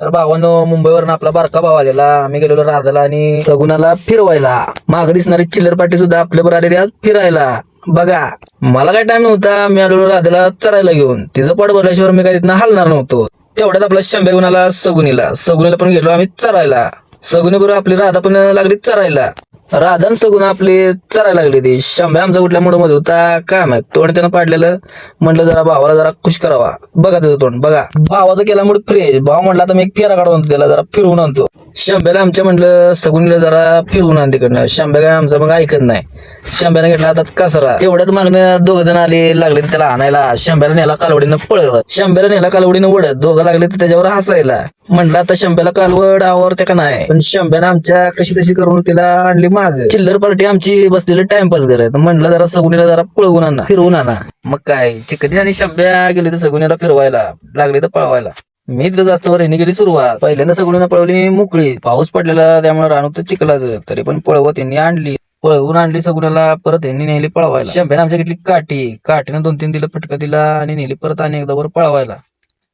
तर भावानं मुंबईवरून आपला बारका भाव आलेला. आम्ही गेलेलो राधाला आणि सगुणाला फिरवायला. माग दिसणारी चिल्लर पाटी सुद्धा आपल्या बरोबर आलेली आज फिरायला. बघा मला काय टाइम नव्हता. मी आलेलो राधाला चरायला घेऊन. तिचं पट भरल्याशिवाय मी काय तिथनं हलणार नव्हतो. तेवढ्यात आपला शंभे गुणाला सगुनीला सगुनीला पण गेलो आम्ही चरायला. सगुनी बरोबर आपली राधा पण लागली चरायला. राधा सगून आपले आपली चरायला लागले ती. शंभे आमचा कुठल्या मोडमध्ये होता? काय माहीत? तोंड त्यानं पाडलेलं. म्हटलं जरा भावाला जरा खुश करावा. बघा त्याचं तोंड बघा. भावाचं केला म्हणून फ्रेश भाव म्हटलं आता मी एक फेरा काढून आणतो त्याला जरा फिरवून आणतो. शंभ्याला आमच्या म्हटलं सगुनीला जरा फिरवून आण तिकडनं. शंभ्या काय आमचं मग ऐकत नाही. शंभ्याने घेतला आता कचरा तेवढ्यात मागणं दोघ जण आले लागले त्याला आणायला. शंभ्याला नेला कालवडीनं पळत. शंभ्याला नेला कालवडीनं वडत. दोघं लागले तर त्याच्यावर हसायला. म्हटलं आता शंभ्याला कालवड आवडते का नाही? पण शंभ्यानं आमच्या कशी तशी करून तिला आणली माग. चिल्लर पार्टी आमची बसलेली टाइमपास करत. म्हणलं जरा सगुनीला जरा पळवून आणा. फिरवून आणा. मग काय चिकनी आणि शंभ्या गेले तर सगुनीला फिरवायला. लागले तर पळवायला. मी तर जास्त रेनी गेली सुरुवात. पहिल्यांदा सगळ्यांना पळवली मोकळी. पाऊस पडलेला त्यामुळे राणू तर चिखलाच. तरी पण पळवत यांनी आणली. पळवून आणली सगळ्याला परत यांनी नेली पळवायला. शंभ्याने आमच्या घेतली काठी. काठीनं दोन तीन दिलं फटका दिला आणि नेली परत आणि एकदा वर पळवायला.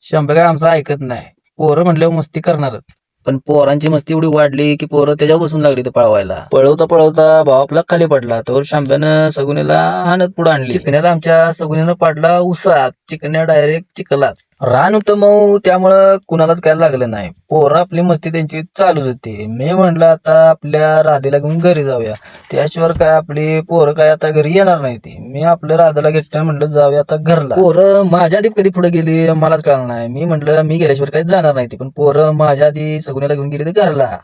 शंभ्या काय आमचं ऐकत नाही. पोरं म्हटल्यावर मस्ती करणारच पण पोरांची मस्ती एवढी वाढली की पोरं त्याच्यावर बसून लागली ते पळवायला. पळवता पळवता भाव आपला खाली पडला. तर शांब्यानं सगुनीला हाणत पुढे आणली. चिकण्याला आमच्या सगुनीनं पाडला उसात. चिकण्या डायरेक्ट चिखलात. रान होतं मऊ त्यामुळं कुणालाच काय लागलं नाही. पोरं आपली मस्ती त्यांची चालूच होती. मी म्हणलं आता आपल्या राधेला घेऊन घरी जाऊया. त्याशिवाय काय आपली पोरं काय आता घरी येणार नाही ती. मी आपल्या राधेला घेतलं म्हटलं जाऊया आता घरला. पोरं माझ्या आधी कधी पुढे गेली मलाच कळलं नाही. मी म्हटलं मी गेल्याशिवाय काही जाणार नाही ती. पण पोरं माझ्या आधी सगुण्याला घेऊन गेली ते घरला.